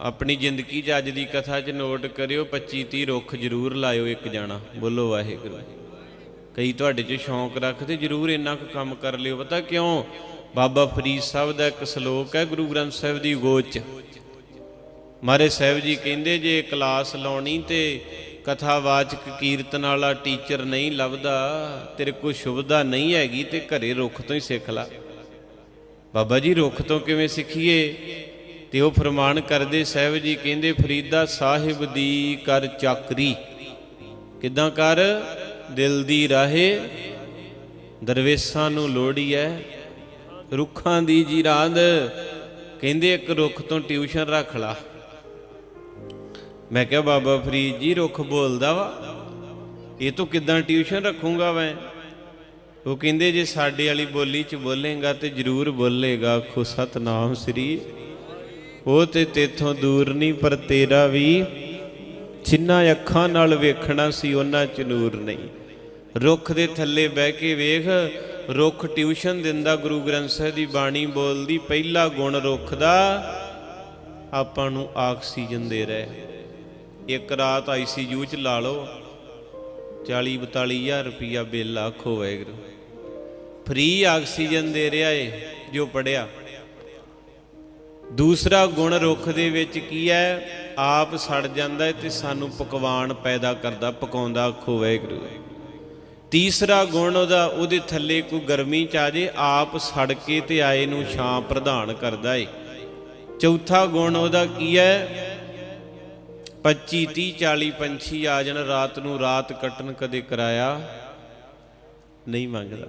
ਆਪਣੀ ਜ਼ਿੰਦਗੀ 'ਚ ਅੱਜ ਦੀ ਕਥਾ 'ਚ ਨੋਟ ਕਰਿਓ 25 30 ਰੁੱਖ ਜ਼ਰੂਰ ਲਾਇਓ ਇੱਕ ਜਾਣਾ। ਬੋਲੋ ਵਾਹਿਗੁਰੂ। ਕਈ ਤੁਹਾਡੇ 'ਚ ਸ਼ੌਂਕ ਰੱਖਦੇ, ਜ਼ਰੂਰ ਇੰਨਾ ਕੁ ਕੰਮ ਕਰ ਲਿਓ। ਪਤਾ ਕਿਉਂ? ਬਾਬਾ ਫਰੀਦ ਸਾਹਿਬ ਦਾ ਇੱਕ ਸ਼ਲੋਕ ਹੈ, ਗੁਰੂ ਗ੍ਰੰਥ ਸਾਹਿਬ ਦੀ ਗੋਚ। 'ਚ ਮਾਰੇ ਸਾਹਿਬ ਜੀ ਕਹਿੰਦੇ, ਜੇ ਕਲਾਸ ਲਾਉਣੀ ਤੇ ਕਥਾਵਾਚਕ ਕੀਰਤਨ ਵਾਲਾ ਟੀਚਰ ਨਹੀਂ ਲੱਭਦਾ, ਤੇਰੇ ਕੋਲ ਸ਼ੁਭਦਾ ਨਹੀਂ ਹੈਗੀ ਤੇ ਘਰੇ ਰੁੱਖ ਤੋਂ ਹੀ ਸਿੱਖ ਲੈ। ਬਾਬਾ ਜੀ, ਰੁੱਖ ਤੋਂ ਕਿਵੇਂ ਸਿੱਖੀਏ? ਤੇ ਉਹ ਫਰਮਾਨ ਕਰਦੇ ਸਾਹਿਬ ਜੀ ਕਹਿੰਦੇ, ਫਰੀਦਾ ਸਾਹਿਬ ਦੀ ਕਰ ਚਾਕਰੀ। ਕਿਦਾਂ ਕਰ? ਦਿਲ ਦੀ ਰਾਹੇ ਦਰਵੇਸ਼ਾਂ ਨੂੰ ਲੋੜੀ ਐ। ਰੁੱਖਾਂ ਦੀ ਜੀ ਰਾਂਦ ਕਹਿੰਦੇ ਇੱਕ ਰੁੱਖ ਤੋਂ ਟਿਊਸ਼ਨ ਰੱਖ ਲਾ। ਮੈਂ ਕਿਹਾ, ਬਾਬਾ ਫਰੀਦ ਜੀ, ਰੁੱਖ ਬੋਲਦਾ ਵਾ। ਇਹ ਤੋਂ ਕਿਦਾਂ ਟਿਊਸ਼ਨ ਰੱਖੂੰਗਾ ਮੈਂ? ਉਹ ਕਹਿੰਦੇ, ਜੇ ਸਾਡੇ ਵਾਲੀ ਬੋਲੀ ਚ ਬੋਲੇਗਾ ਤੇ ਜ਼ਰੂਰ ਬੋਲੇਗਾ। ਖੁ ਸਤਨਾਮ ਸ੍ਰੀ ਉਹ ਤੇ ਤੇਥੋਂ ਦੂਰ ਨਹੀਂ, ਪਰ ਤੇਰਾ ਵੀ ਜਿੰਨਾ ਅੱਖਾਂ ਨਾਲ ਵੇਖਣਾ ਸੀ ਉਹਨਾਂ ਚ ਨੂਰ ਨਹੀਂ। ਰੁੱਖ ਦੇ ਥੱਲੇ ਬਹਿ ਕੇ ਵੇਖ, ਰੁੱਖ ਟਿਊਸ਼ਨ ਦਿੰਦਾ, ਗੁਰੂ ਗ੍ਰੰਥ ਸਾਹਿਬ ਦੀ ਬਾਣੀ ਬੋਲਦੀ, ਪਹਿਲਾ ਗੁਣ ਰੁੱਖ ਦਾ, ਆਪਾਂ ਨੂੰ ਆਕਸੀਜਨ ਦੇ ਰਿਹਾ ਇੱਕ ਰਾਤ ਆਈਸੀਯੂ ਚ ਲਾ ਲਓ 40 42000 ਰੁਪਿਆ ਬਿੱਲ ਆਖੋ ਵਾਹਿਗੁਰੂ। ਫ੍ਰੀ ਆਕਸੀਜਨ ਦੇ ਰਿਹਾ ਏ, ਜੋ ਪੜਿਆ ਦੂਸਰਾ ਗੁਣ ਰੁੱਖ ਦੇ ਵਿੱਚ ਕੀ ਹੈ? ਆਪ ਸੜ ਜਾਂਦਾ ਹੈ ਤੇ ਸਾਨੂੰ ਪਕਵਾਨ ਪੈਦਾ ਕਰਦਾ, ਪਕਾਉਂਦਾ ਆਖੋ ਗੁਰੂ। ਤੀਸਰਾ ਗੁਣ ਉਹਦਾ, ਉਹਦੇ ਥੱਲੇ ਕੋਈ ਗਰਮੀ ਚ ਆ ਜੇ, ਆਪ ਸੜ ਕੇ ਤੇ ਆਏ ਨੂੰ ਛਾਂ ਪ੍ਰਦਾਨ ਕਰਦਾ ਏ। ਚੌਥਾ ਗੁਣ ਉਹਦਾ ਕੀ ਹੈ? 25 30 40 ਪੰਛੀ ਆ ਜਾਣ, ਰਾਤ ਨੂੰ ਰਾਤ ਕੱਟਣ ਕਦੇ ਕਰਾਇਆ? ਨਹੀਂ ਮੰਗਦਾ।